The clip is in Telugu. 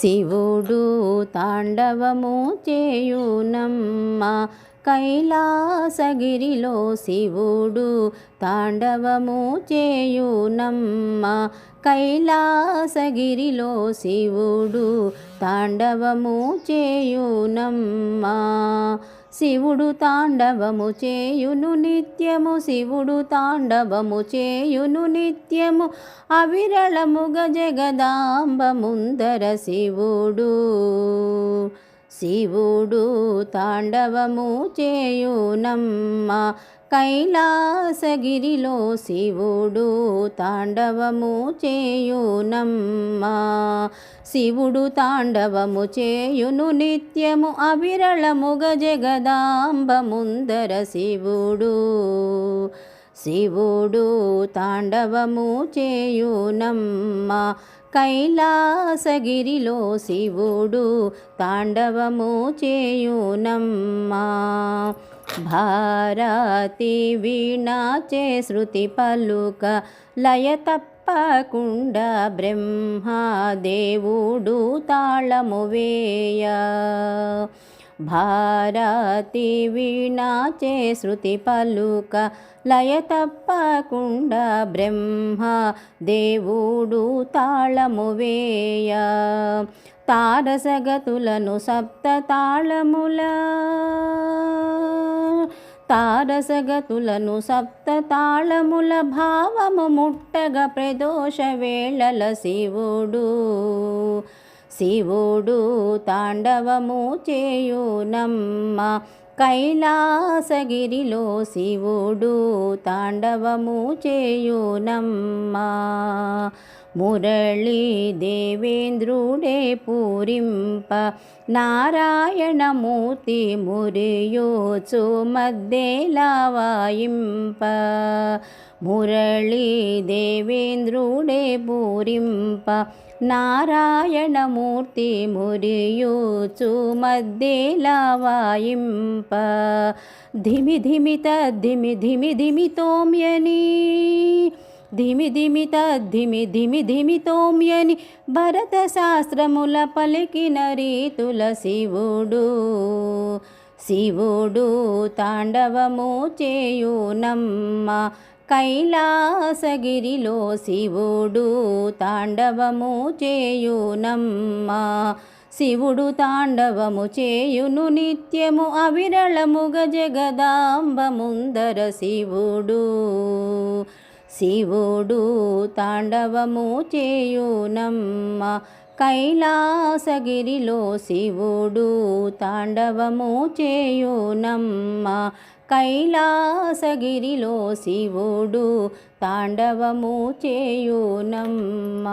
శివుడు తాండవము చేయునమ్మ. కైలాసగిరిలో శివుడు తాండవము చేయునమ్మ. కైలాసగిరిలో శివుడు తాండవము చేయునమ్మా. శివుడు తాండవము చేయును నిత్యము శివుడు తాండవము చేయును నిత్యము. అవిరళముగ జగదాంబ ముందర శివుడు. శివుడు తాండవము చేయునమ్మ. కైలాసగిరిలో శివుడు తాండవము చేయునమ్మా. శివుడు తాండవము చేయును నిత్యము అవిరళముగ జగదాంబ ముందర శివుడు. శివుడు తాండవము చేయునమ్మ. కైలాసగిరిలో శివుడు తాండవము చేయునమ్మా. భారతి వీణాచే శృతి పలుక లయ తప్పకుండా బ్రహ్మదేవుడు తాళము వేయ. భారతి వీణాచే శృతి పలుక లయ తప్పకుండా బ్రహ్మ దేవుడు తాళము వేయ. తారసగతులను సప్త తాళముల. తారసగతులను సప్త తాళముల భావము ముట్టగ ప్రదోష వేళల శివుడు. శివుడు తాండవము చేయునమ్మ. కైలాసగిరిలో శివుడు తాండవము చేయునమ్మా. మురళీ దేవేంద్రుడే పూరింప నారాయణమూర్తి మురియోచు మధ్యేలా వాయింప. మురళీ దేవేంద్రుడే పూరింప నారాయణమూర్తి మురియోచు మధ్యేలా వాయింప. ధిమి ధిమిత ధిమి ధిమి తోమ్యనీ ధిమి ధిమిత ధిమి ధిమి తోమ్యని భరత శాస్త్రముల పలికిన రీతుల శివుడు. శివుడు తాండవము చేయునమ్మ కైలాసగిరిలో శివుడు తాండవము చేయునమ్మ శివుడు తాండవము చేయును నిత్యము అవిరళముగ జగదాంబ ముందర శివుడు. శివుడు తాండవము చేయునమ్మ. కైలాసగిరిలో శివుడు తాండవము చేయునమ్మ. కైలాసగిరిలో శివుడు తాండవము చేయునమ్మ.